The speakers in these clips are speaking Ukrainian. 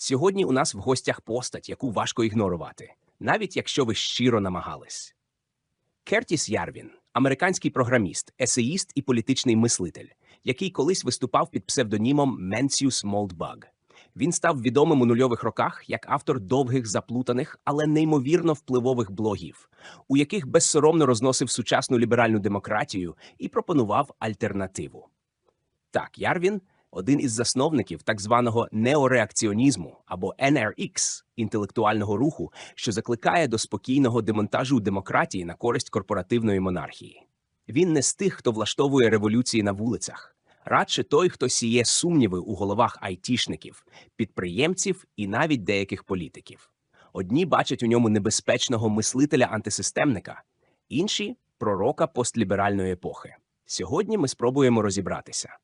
Сьогодні у нас в гостях постать, яку важко ігнорувати, навіть якщо ви щиро намагались. Кертіс Ярвін, американський програміст, есеїст і політичний мислитель, який колись виступав під псевдонімом Менсіус Молдбаг. Він став відомим у нульових роках як автор довгих, заплутаних, але неймовірно впливових блогів, у яких безсоромно розносив сучасну ліберальну демократію і пропонував альтернативу. Так, Ярвін один із засновників так званого неореакціонізму або NRX – інтелектуального руху, що закликає до спокійного демонтажу демократії на користь корпоративної монархії. Він не з тих, хто влаштовує революції на вулицях, радше той, хто сіє сумніви у головах айтішників, підприємців і навіть деяких політиків. Одні бачать у ньому небезпечного мислителя-антисистемника, інші пророка постліберальної епохи. Сьогодні ми спробуємо розібратися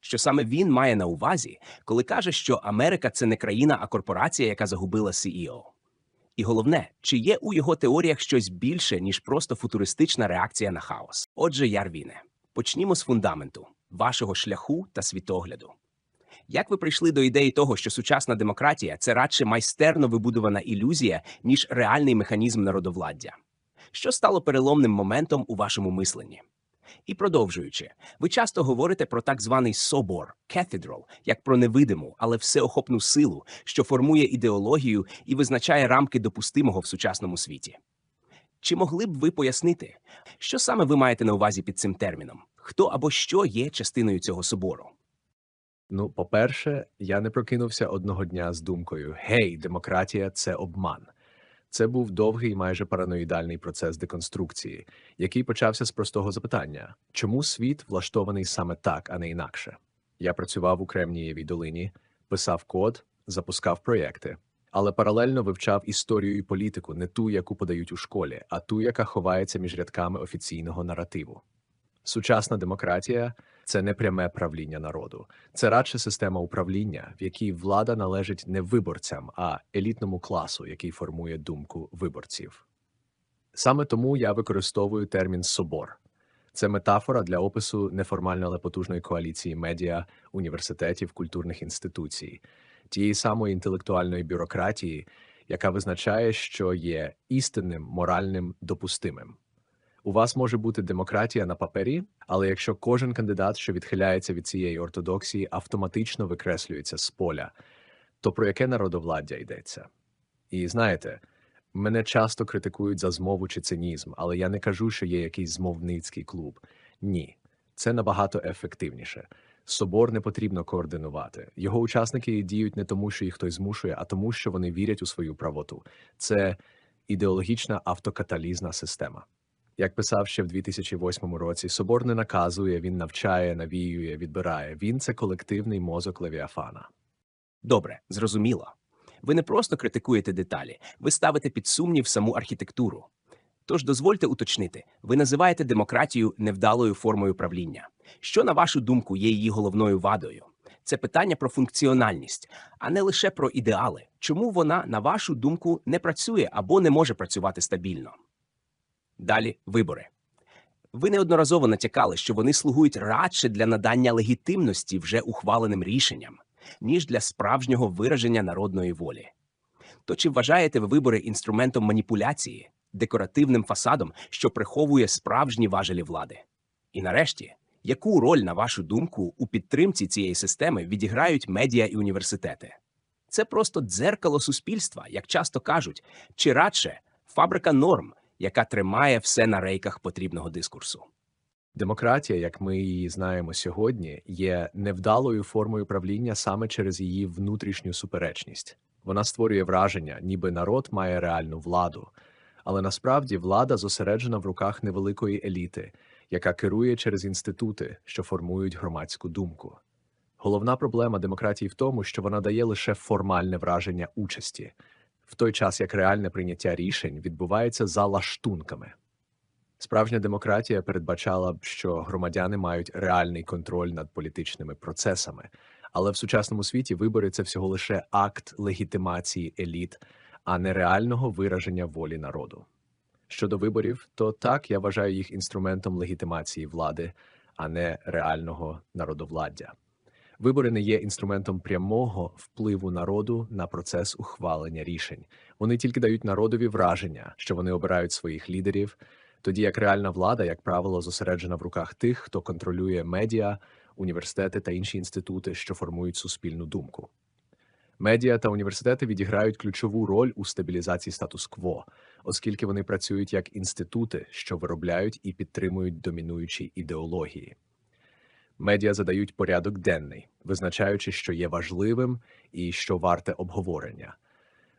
що саме він має на увазі, коли каже, що Америка це не країна, а корпорація, яка загубила CEO. І головне, чи є у його теоріях щось більше, ніж просто футуристична реакція на хаос. Отже, Ярвіне, почнімо з фундаменту вашого шляху та світогляду. Як ви прийшли до ідеї того, що сучасна демократія це радше майстерно вибудована ілюзія, ніж реальний механізм народовладдя? Що стало переломним моментом у вашому мисленні? І продовжуючи, ви часто говорите про так званий собор cathedral, як про невидиму, але всеохопну силу, що формує ідеологію і визначає рамки допустимого в сучасному світі. Чи могли б ви пояснити, що саме ви маєте на увазі під цим терміном? Хто або що є частиною цього собору? Ну, по-перше, я не прокинувся одного дня з думкою: Гей, демократія це обман. Це був довгий, майже параноїдальний процес деконструкції, який почався з простого запитання: чому світ влаштований саме так, а не інакше? Я працював у Кремнієвій долині, писав код, запускав проєкти, але паралельно вивчав історію і політику, не ту, яку подають у школі, а ту, яка ховається між рядками офіційного наративу. Сучасна демократія це не пряме правління народу, це радше система управління, в якій влада належить не виборцям, а елітному класу, який формує думку виборців. Саме тому я використовую термін собор. Це метафора для опису неформально але потужної коаліції медіа, університетів, культурних інституцій, тієї самої інтелектуальної бюрократії, яка визначає, що є істинним, моральним, допустимим. У вас може бути демократія на папері, але якщо кожен кандидат, що відхиляється від цієї ортодоксії, автоматично викреслюється з поля, то про яке народовладдя йдеться? І знаєте, мене часто критикують за змову чи цинізм, але я не кажу, що є якийсь змовницький клуб. Ні, це набагато ефективніше. Собор не потрібно координувати. Його учасники діють не тому, що їх хтось змушує, а тому, що вони вірять у свою правоту. Це ідеологічна автокаталізна система. Як писав ще в 2008 році, собор не наказує, він навчає, навіює, відбирає. Він це колективний мозок Левіафана. Добре, зрозуміло. Ви не просто критикуєте деталі, ви ставите під сумнів саму архітектуру. Тож дозвольте уточнити, ви називаєте демократію невдалою формою правління. Що, на вашу думку, є її головною вадою? Це питання про функціональність, а не лише про ідеали. Чому вона, на вашу думку, не працює або не може працювати стабільно? Далі вибори. Ви неодноразово натякали, що вони слугують радше для надання легітимності вже ухваленим рішенням, ніж для справжнього вираження народної волі. То чи вважаєте ви вибори інструментом маніпуляції, декоративним фасадом, що приховує справжні важелі влади? І нарешті, яку роль, на вашу думку, у підтримці цієї системи відіграють медіа і університети? Це просто дзеркало суспільства, як часто кажуть, чи радше фабрика норм, яка тримає все на рейках потрібного дискурсу. Демократія, як ми її знаємо сьогодні, є невдалою формою правління саме через її внутрішню суперечність. Вона створює враження, ніби народ має реальну владу, але насправді влада зосереджена в руках невеликої еліти, яка керує через інститути, що формують громадську думку. Головна проблема демократії в тому, що вона дає лише формальне враження участі, в той час як реальне прийняття рішень відбувається за лаштунками. Справжня демократія передбачала б, що громадяни мають реальний контроль над політичними процесами, але в сучасному світі вибори це всього лише акт легітимації еліт, а не реального вираження волі народу. Щодо виборів, то так я вважаю їх інструментом легітимації влади, а не реального народовладдя. Вибори не є інструментом прямого впливу народу на процес ухвалення рішень. Вони тільки дають народові враження, що вони обирають своїх лідерів, тоді як реальна влада, як правило, зосереджена в руках тих, хто контролює медіа, університети та інші інститути, що формують суспільну думку. Медіа та університети відіграють ключову роль у стабілізації статус-кво, оскільки вони працюють як інститути, що виробляють і підтримують домінуючі ідеології. Медіа задають порядок денний, визначаючи, що є важливим і що варте обговорення.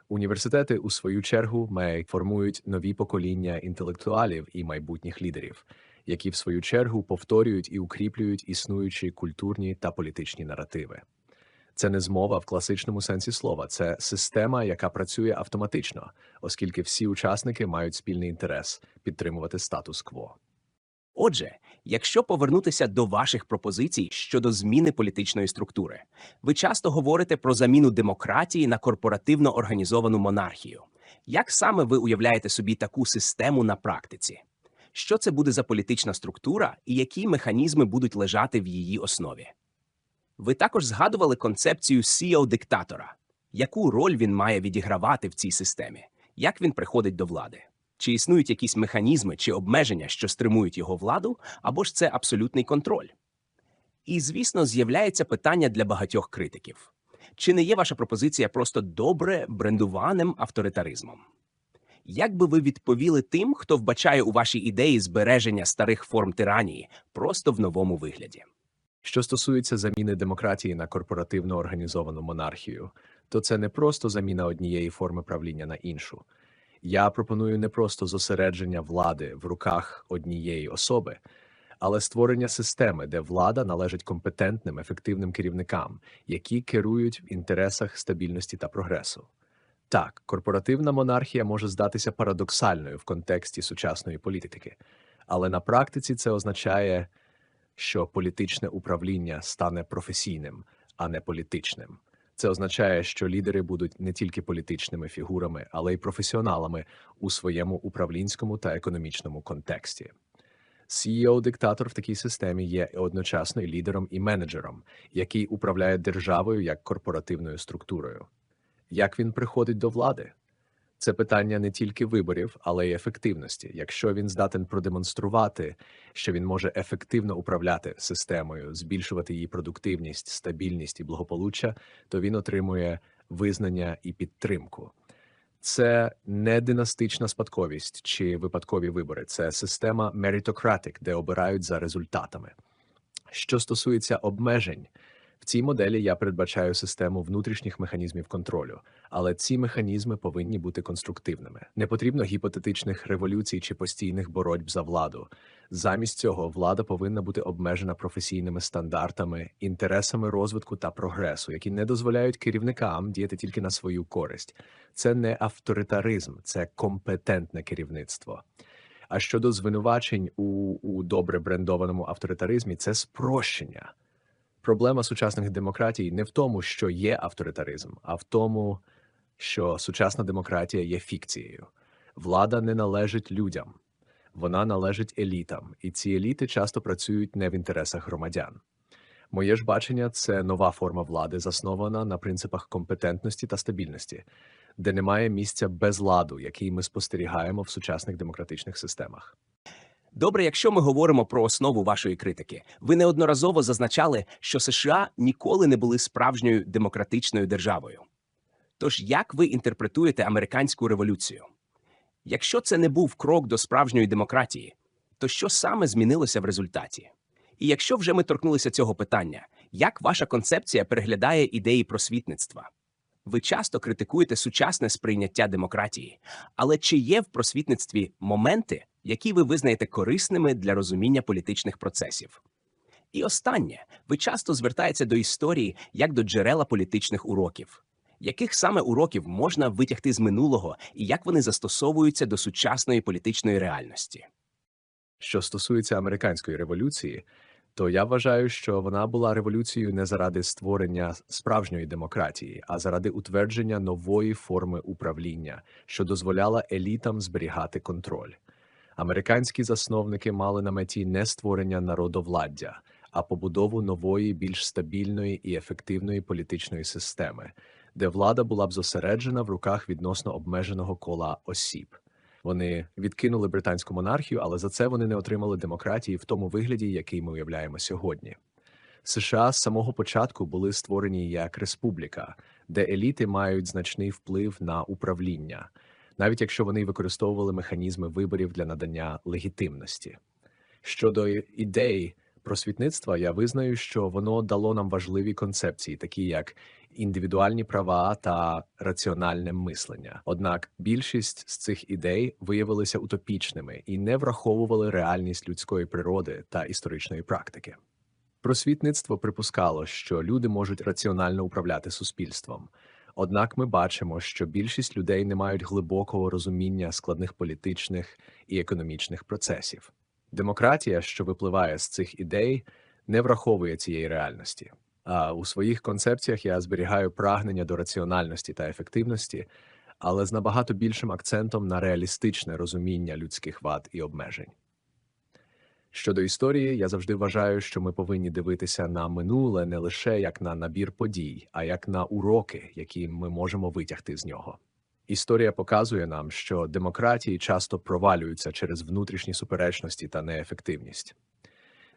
Університети, у свою чергу, формують нові покоління інтелектуалів і майбутніх лідерів, які в свою чергу повторюють і укріплюють існуючі культурні та політичні наративи. Це не змова в класичному сенсі слова, це система, яка працює автоматично, оскільки всі учасники мають спільний інтерес підтримувати статус-кво. Отже, якщо повернутися до ваших пропозицій щодо зміни політичної структури, ви часто говорите про заміну демократії на корпоративно організовану монархію. Як саме ви уявляєте собі таку систему на практиці? Що це буде за політична структура і які механізми будуть лежати в її основі? Ви також згадували концепцію CEO-диктатора. Яку роль він має відігравати в цій системі? Як він приходить до влади? Чи існують якісь механізми чи обмеження, що стримують його владу, або ж це абсолютний контроль? І, звісно, з'являється питання для багатьох критиків: чи не є ваша пропозиція просто добре брендуваним авторитаризмом? Як би ви відповіли тим, хто вбачає у вашій ідеї збереження старих форм тиранії просто в новому вигляді? Що стосується заміни демократії на корпоративно організовану монархію, то це не просто заміна однієї форми правління на іншу. Я пропоную не просто зосередження влади в руках однієї особи, але створення системи, де влада належить компетентним, ефективним керівникам, які керують в інтересах стабільності та прогресу. Так, корпоративна монархія може здатися парадоксальною в контексті сучасної політики, але на практиці це означає, що політичне управління стане професійним, а не політичним. Це означає, що лідери будуть не тільки політичними фігурами, але й професіоналами у своєму управлінському та економічному контексті. CEO-диктатор в такій системі є одночасно і лідером і менеджером, який управляє державою як корпоративною структурою. Як він приходить до влади? Це питання не тільки виборів, але й ефективності. Якщо він здатен продемонструвати, що він може ефективно управляти системою, збільшувати її продуктивність, стабільність і благополуччя, то він отримує визнання і підтримку. Це не династична спадковість чи випадкові вибори, це система meritocratic, де обирають за результатами. Що стосується обмежень, в цій моделі я передбачаю систему внутрішніх механізмів контролю, але ці механізми повинні бути конструктивними. Не потрібно гіпотетичних революцій чи постійних боротьб за владу. Замість цього влада повинна бути обмежена професійними стандартами, інтересами розвитку та прогресу, які не дозволяють керівникам діяти тільки на свою користь. Це не авторитаризм, це компетентне керівництво. А щодо звинувачень у, у добре брендованому авторитаризмі, це спрощення. Проблема сучасних демократій не в тому, що є авторитаризм, а в тому, що сучасна демократія є фікцією. Влада не належить людям, вона належить елітам, і ці еліти часто працюють не в інтересах громадян. Моє ж бачення це нова форма влади, заснована на принципах компетентності та стабільності, де немає місця безладу, який ми спостерігаємо в сучасних демократичних системах. Добре, якщо ми говоримо про основу вашої критики, ви неодноразово зазначали, що США ніколи не були справжньою демократичною державою. Тож як ви інтерпретуєте американську революцію? Якщо це не був крок до справжньої демократії, то що саме змінилося в результаті? І якщо вже ми торкнулися цього питання, як ваша концепція переглядає ідеї просвітництва? Ви часто критикуєте сучасне сприйняття демократії, але чи є в просвітництві моменти, які ви визнаєте корисними для розуміння політичних процесів? І останнє, ви часто звертаєтеся до історії як до джерела політичних уроків. Яких саме уроків можна витягти з минулого і як вони застосовуються до сучасної політичної реальності? Що стосується американської революції, то я вважаю, що вона була революцією не заради створення справжньої демократії, а заради утвердження нової форми управління, що дозволяла елітам зберігати контроль. Американські засновники мали на меті не створення народовладдя, а побудову нової, більш стабільної і ефективної політичної системи, де влада була б зосереджена в руках відносно обмеженого кола осіб. Вони відкинули британську монархію, але за це вони не отримали демократії в тому вигляді, який ми уявляємо сьогодні. США з самого початку були створені як республіка, де еліти мають значний вплив на управління, навіть якщо вони використовували механізми виборів для надання легітимності. Щодо ідей просвітництва, я визнаю, що воно дало нам важливі концепції, такі як індивідуальні права та раціональне мислення. Однак більшість з цих ідей виявилися утопічними і не враховували реальність людської природи та історичної практики. Просвітництво припускало, що люди можуть раціонально управляти суспільством. Однак ми бачимо, що більшість людей не мають глибокого розуміння складних політичних і економічних процесів. Демократія, що випливає з цих ідей, не враховує цієї реальності. А у своїх концепціях я зберігаю прагнення до раціональності та ефективності, але з набагато більшим акцентом на реалістичне розуміння людських вад і обмежень. Щодо історії, я завжди вважаю, що ми повинні дивитися на минуле не лише як на набір подій, а як на уроки, які ми можемо витягти з нього. Історія показує нам, що демократії часто провалюються через внутрішні суперечності та неефективність.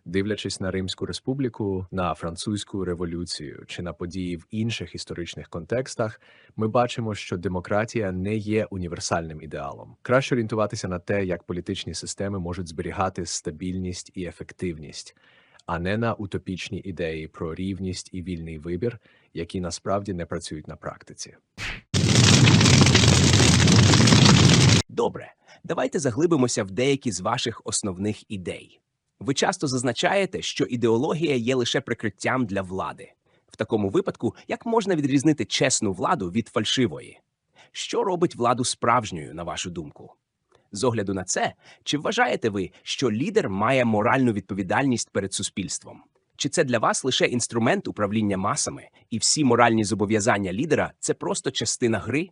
Дивлячись на Римську республіку, на французьку революцію чи на події в інших історичних контекстах, ми бачимо, що демократія не є універсальним ідеалом. Краще орієнтуватися на те, як політичні системи можуть зберігати стабільність і ефективність, а не на утопічні ідеї про рівність і вільний вибір, які насправді не працюють на практиці. Добре, давайте заглибимося в деякі з ваших основних ідей. Ви часто зазначаєте, що ідеологія є лише прикриттям для влади. В такому випадку, як можна відрізнити чесну владу від фальшивої? Що робить владу справжньою, на вашу думку? З огляду на це, чи вважаєте ви, що лідер має моральну відповідальність перед суспільством? Чи це для вас лише інструмент управління масами, і всі моральні зобов'язання лідера це просто частина гри?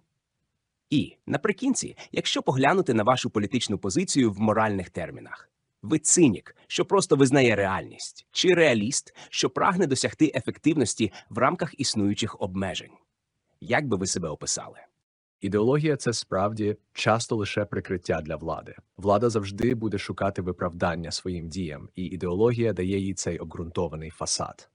І наприкінці, якщо поглянути на вашу політичну позицію в моральних термінах, ви цинік, що просто визнає реальність, чи реаліст, що прагне досягти ефективності в рамках існуючих обмежень? Як би ви себе описали? Ідеологія це справді часто лише прикриття для влади. Влада завжди буде шукати виправдання своїм діям, і ідеологія дає їй цей обґрунтований фасад.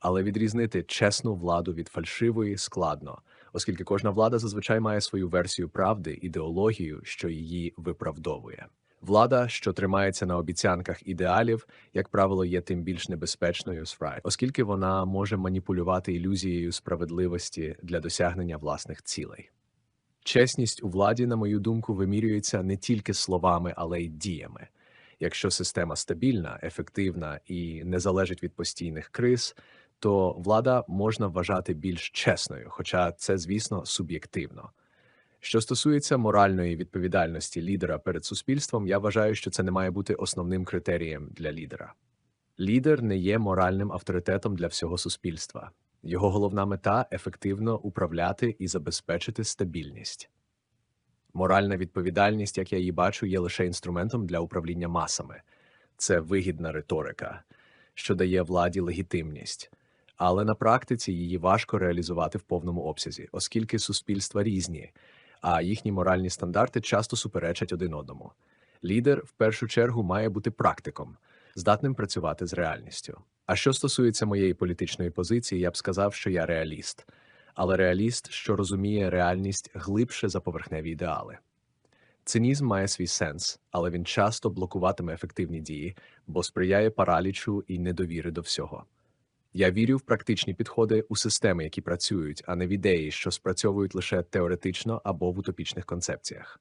Але відрізнити чесну владу від фальшивої складно, оскільки кожна влада зазвичай має свою версію правди, ідеологію, що її виправдовує. Влада, що тримається на обіцянках ідеалів, як правило, є тим більш небезпечною з оскільки вона може маніпулювати ілюзією справедливості для досягнення власних цілей. Чесність у владі, на мою думку, вимірюється не тільки словами, але й діями. Якщо система стабільна, ефективна і не залежить від постійних криз, то влада можна вважати більш чесною, хоча це, звісно, суб'єктивно. Що стосується моральної відповідальності лідера перед суспільством, я вважаю, що це не має бути основним критерієм для лідера. Лідер не є моральним авторитетом для всього суспільства. Його головна мета ефективно управляти і забезпечити стабільність. Моральна відповідальність, як я її бачу, є лише інструментом для управління масами. Це вигідна риторика, що дає владі легітимність. Але на практиці її важко реалізувати в повному обсязі, оскільки суспільства різні, а їхні моральні стандарти часто суперечать один одному. Лідер в першу чергу має бути практиком, здатним працювати з реальністю. А що стосується моєї політичної позиції, я б сказав, що я реаліст, але реаліст, що розуміє реальність глибше за поверхневі ідеали. Цинізм має свій сенс, але він часто блокуватиме ефективні дії, бо сприяє паралічу і недовіри до всього. Я вірю в практичні підходи у системи, які працюють, а не в ідеї, що спрацьовують лише теоретично або в утопічних концепціях.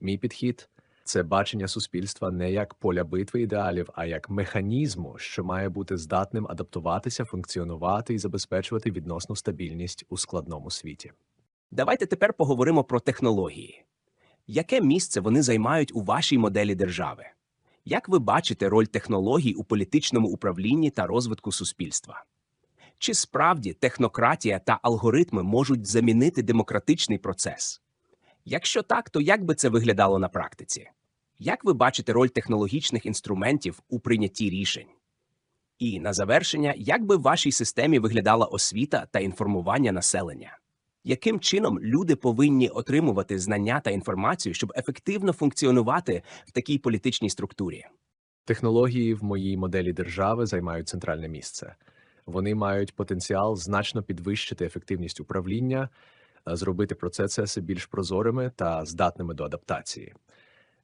Мій підхід це бачення суспільства не як поля битви ідеалів, а як механізму, що має бути здатним адаптуватися, функціонувати і забезпечувати відносну стабільність у складному світі. Давайте тепер поговоримо про технології. Яке місце вони займають у вашій моделі держави? Як ви бачите роль технологій у політичному управлінні та розвитку суспільства? Чи справді технократія та алгоритми можуть замінити демократичний процес? Якщо так, то як би це виглядало на практиці? Як ви бачите роль технологічних інструментів у прийнятті рішень? І на завершення, як би в вашій системі виглядала освіта та інформування населення? Яким чином люди повинні отримувати знання та інформацію, щоб ефективно функціонувати в такій політичній структурі? Технології в моїй моделі держави займають центральне місце. Вони мають потенціал значно підвищити ефективність управління, е, зробити процеси більш прозорими та здатними до адаптації.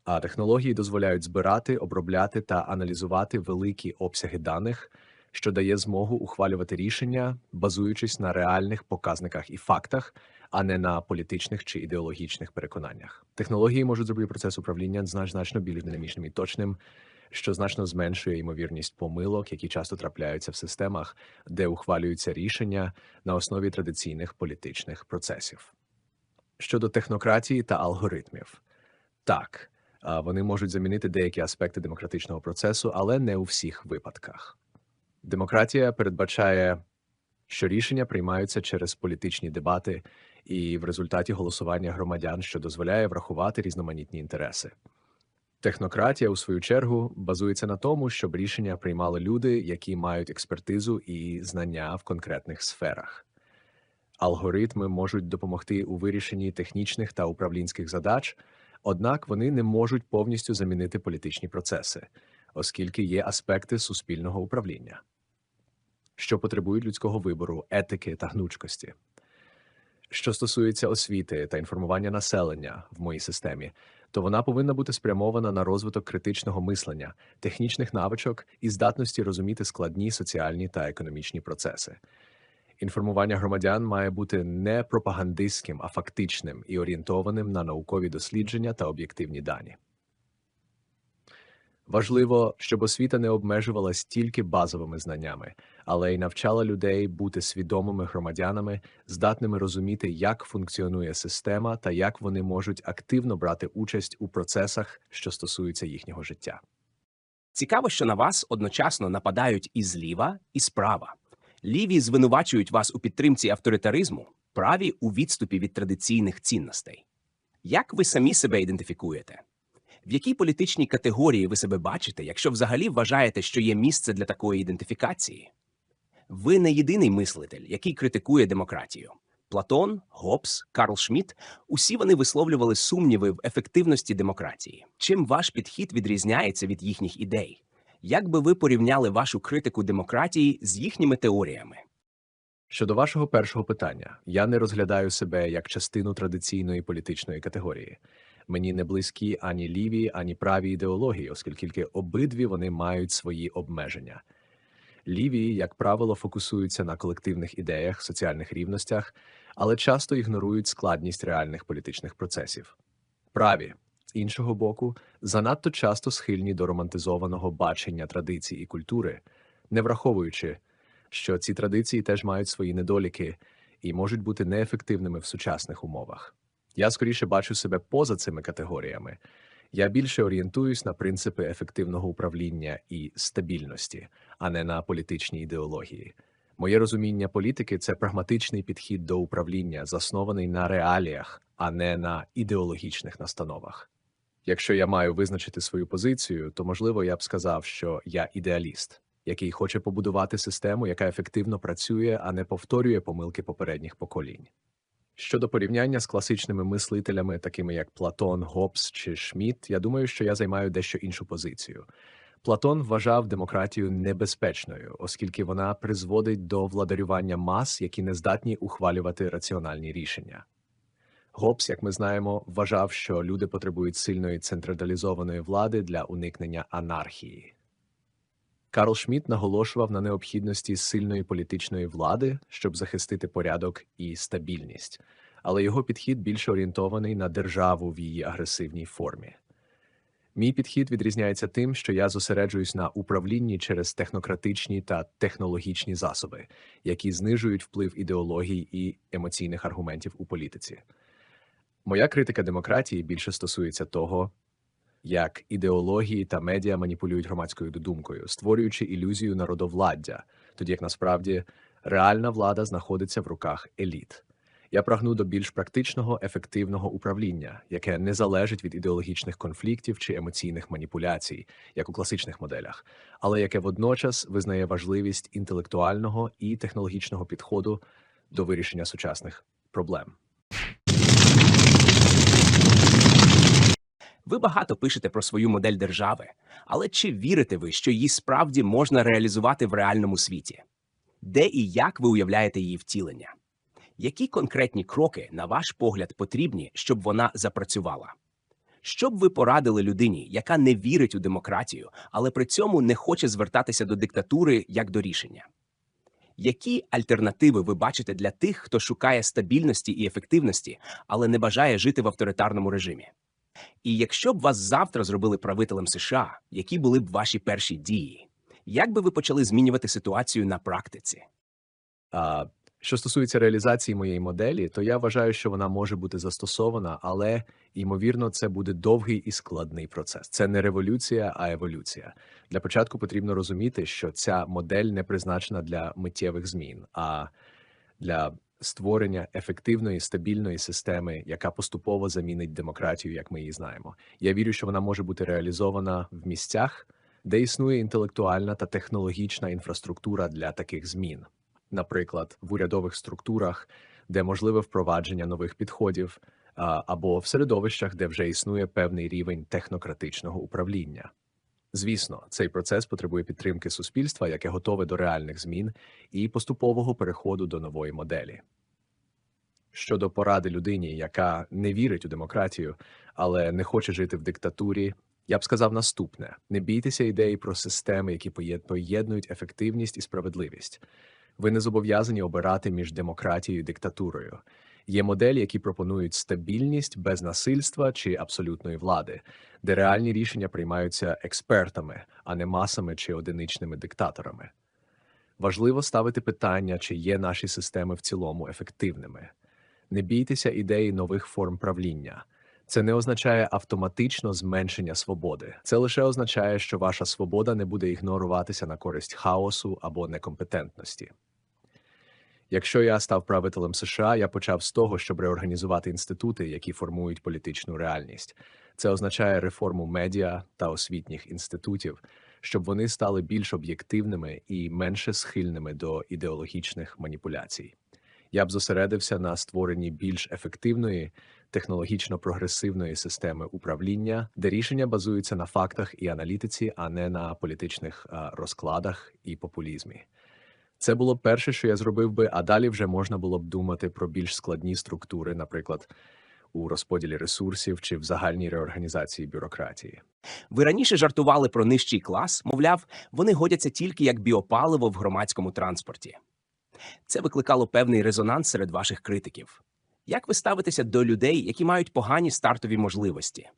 А технології дозволяють збирати, обробляти та аналізувати великі обсяги даних, що дає змогу ухвалювати рішення, базуючись на реальних показниках і фактах, а не на політичних чи ідеологічних переконаннях. Технології можуть зробити процес управління значно більш динамічним і точним, що значно зменшує ймовірність помилок, які часто трапляються в системах, де ухвалюються рішення на основі традиційних політичних процесів. Щодо технократії та алгоритмів, так, вони можуть замінити деякі аспекти демократичного процесу, але не у всіх випадках. Демократія передбачає, що рішення приймаються через політичні дебати і в результаті голосування громадян, що дозволяє врахувати різноманітні інтереси. Технократія, у свою чергу, базується на тому, щоб рішення приймали люди, які мають експертизу і знання в конкретних сферах. Алгоритми можуть допомогти у вирішенні технічних та управлінських задач, однак вони не можуть повністю замінити політичні процеси, оскільки є аспекти суспільного управління, що потребують людського вибору, етики та гнучкості. Що стосується освіти та інформування населення в моїй системі, то вона повинна бути спрямована на розвиток критичного мислення, технічних навичок і здатності розуміти складні соціальні та економічні процеси. Інформування громадян має бути не пропагандистським, а фактичним і орієнтованим на наукові дослідження та об'єктивні дані. Важливо, щоб освіта не обмежувалась тільки базовими знаннями, але й навчала людей бути свідомими громадянами, здатними розуміти, як функціонує система та як вони можуть активно брати участь у процесах, що стосуються їхнього життя. Цікаво, що на вас одночасно нападають і зліва, і справа. Ліві звинувачують вас у підтримці авторитаризму, праві у відступі від традиційних цінностей. Як ви самі себе ідентифікуєте? В якій політичній категорії ви себе бачите, якщо взагалі вважаєте, що є місце для такої ідентифікації? Ви не єдиний мислитель, який критикує демократію. Платон, Гоббс, Карл Шмідт – усі вони висловлювали сумніви в ефективності демократії. Чим ваш підхід відрізняється від їхніх ідей? Як би ви порівняли вашу критику демократії з їхніми теоріями? Щодо вашого першого питання, я не розглядаю себе як частину традиційної політичної категорії. Мені не близькі ані ліві, ані праві ідеології, оскільки обидві вони мають свої обмеження. Ліві, як правило, фокусуються на колективних ідеях, соціальних рівностях, але часто ігнорують складність реальних політичних процесів. Праві, з іншого боку, занадто часто схильні до романтизованого бачення традицій і культури, не враховуючи, що ці традиції теж мають свої недоліки і можуть бути неефективними в сучасних умовах. Я скоріше бачу себе поза цими категоріями. Я більше орієнтуюсь на принципи ефективного управління і стабільності, а не на політичні ідеології. Моє розуміння політики це прагматичний підхід до управління, заснований на реаліях, а не на ідеологічних настановах. Якщо я маю визначити свою позицію, то можливо я б сказав, що я ідеаліст, який хоче побудувати систему, яка ефективно працює, а не повторює помилки попередніх поколінь. Щодо порівняння з класичними мислителями, такими як Платон, Гоббс чи Шмідт, я думаю, що я займаю дещо іншу позицію. Платон вважав демократію небезпечною, оскільки вона призводить до владарювання мас, які не здатні ухвалювати раціональні рішення. Гоббс, як ми знаємо, вважав, що люди потребують сильної централізованої влади для уникнення анархії. Карл Шмідт наголошував на необхідності сильної політичної влади, щоб захистити порядок і стабільність, але його підхід більше орієнтований на державу в її агресивній формі. Мій підхід відрізняється тим, що я зосереджуюсь на управлінні через технократичні та технологічні засоби, які знижують вплив ідеологій і емоційних аргументів у політиці. Моя критика демократії більше стосується того, як ідеології та медіа маніпулюють громадською думкою, створюючи ілюзію народовладдя, тоді як насправді реальна влада знаходиться в руках еліт. Я прагну до більш практичного, ефективного управління, яке не залежить від ідеологічних конфліктів чи емоційних маніпуляцій, як у класичних моделях, але яке водночас визнає важливість інтелектуального і технологічного підходу до вирішення сучасних проблем. Ви багато пишете про свою модель держави, але чи вірите ви, що її справді можна реалізувати в реальному світі? Де і як ви уявляєте її втілення? Які конкретні кроки, на ваш погляд, потрібні, щоб вона запрацювала? Що б ви порадили людині, яка не вірить у демократію, але при цьому не хоче звертатися до диктатури як до рішення? Які альтернативи ви бачите для тих, хто шукає стабільності і ефективності, але не бажає жити в авторитарному режимі? І якщо б вас завтра зробили правителем США, які були б ваші перші дії? Як би ви почали змінювати ситуацію на практиці? А що стосується реалізації моєї моделі, то я вважаю, що вона може бути застосована, але ймовірно, це буде довгий і складний процес. Це не революція, а еволюція. Для початку потрібно розуміти, що ця модель не призначена для миттєвих змін, а для створення ефективної стабільної системи, яка поступово замінить демократію, як ми її знаємо. Я вірю, що вона може бути реалізована в місцях, де існує інтелектуальна та технологічна інфраструктура для таких змін наприклад, в урядових структурах, де можливе впровадження нових підходів, або в середовищах, де вже існує певний рівень технократичного управління. Звісно, цей процес потребує підтримки суспільства, яке готове до реальних змін і поступового переходу до нової моделі. Щодо поради людині, яка не вірить у демократію, але не хоче жити в диктатурі, я б сказав наступне: не бійтеся ідеї про системи, які поєднують ефективність і справедливість. Ви не зобов'язані обирати між демократією і диктатурою. Є моделі, які пропонують стабільність без насильства чи абсолютної влади, де реальні рішення приймаються експертами, а не масами чи одиничними диктаторами. Важливо ставити питання, чи є наші системи в цілому ефективними. Не бійтеся ідеї нових форм правління. Це не означає автоматично зменшення свободи. Це лише означає, що ваша свобода не буде ігноруватися на користь хаосу або некомпетентності. Якщо я став правителем США, я почав з того, щоб реорганізувати інститути, які формують політичну реальність. Це означає реформу медіа та освітніх інститутів, щоб вони стали більш об'єктивними і менше схильними до ідеологічних маніпуляцій. Я б зосередився на створенні більш ефективної, технологічно прогресивної системи управління, де рішення базуються на фактах і аналітиці, а не на політичних розкладах і популізмі. Це було перше, що я зробив би, а далі вже можна було б думати про більш складні структури, наприклад, у розподілі ресурсів чи в загальній реорганізації бюрократії. Ви раніше жартували про нижчий клас, мовляв, вони годяться тільки як біопаливо в громадському транспорті. Це викликало певний резонанс серед ваших критиків. Як ви ставитеся до людей, які мають погані стартові можливості?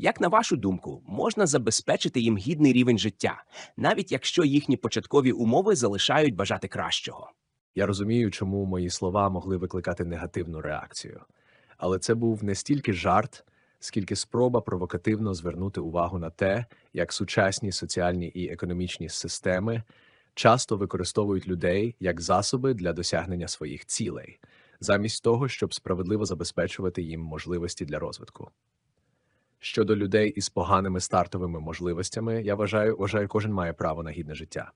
Як на вашу думку, можна забезпечити їм гідний рівень життя, навіть якщо їхні початкові умови залишають бажати кращого? Я розумію, чому мої слова могли викликати негативну реакцію. Але це був не стільки жарт, скільки спроба провокативно звернути увагу на те, як сучасні соціальні і економічні системи часто використовують людей як засоби для досягнення своїх цілей, замість того, щоб справедливо забезпечувати їм можливості для розвитку. Щодо людей із поганими стартовими можливостями, я вважаю, вважаю, кожен має право на гідне життя.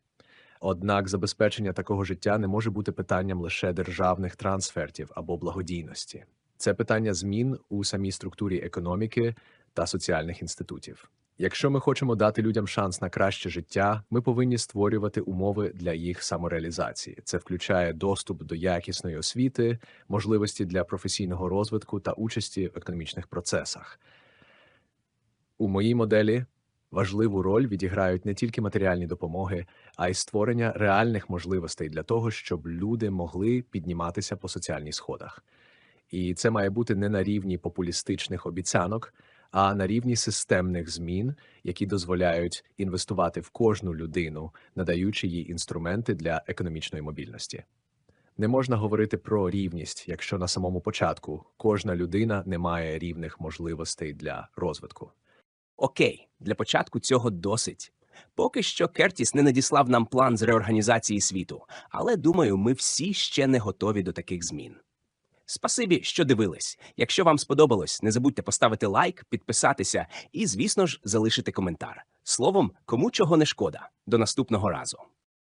Однак забезпечення такого життя не може бути питанням лише державних трансфертів або благодійності. Це питання змін у самій структурі економіки та соціальних інститутів. Якщо ми хочемо дати людям шанс на краще життя, ми повинні створювати умови для їх самореалізації. Це включає доступ до якісної освіти, можливості для професійного розвитку та участі в економічних процесах. У моїй моделі важливу роль відіграють не тільки матеріальні допомоги, а й створення реальних можливостей для того, щоб люди могли підніматися по соціальних сходах. І це має бути не на рівні популістичних обіцянок, а на рівні системних змін, які дозволяють інвестувати в кожну людину, надаючи їй інструменти для економічної мобільності. Не можна говорити про рівність, якщо на самому початку кожна людина не має рівних можливостей для розвитку. Окей, для початку цього досить. Поки що Кертіс не надіслав нам план з реорганізації світу, але думаю, ми всі ще не готові до таких змін. Спасибі, що дивились. Якщо вам сподобалось, не забудьте поставити лайк, підписатися і, звісно ж, залишити коментар. Словом, кому чого не шкода. До наступного разу.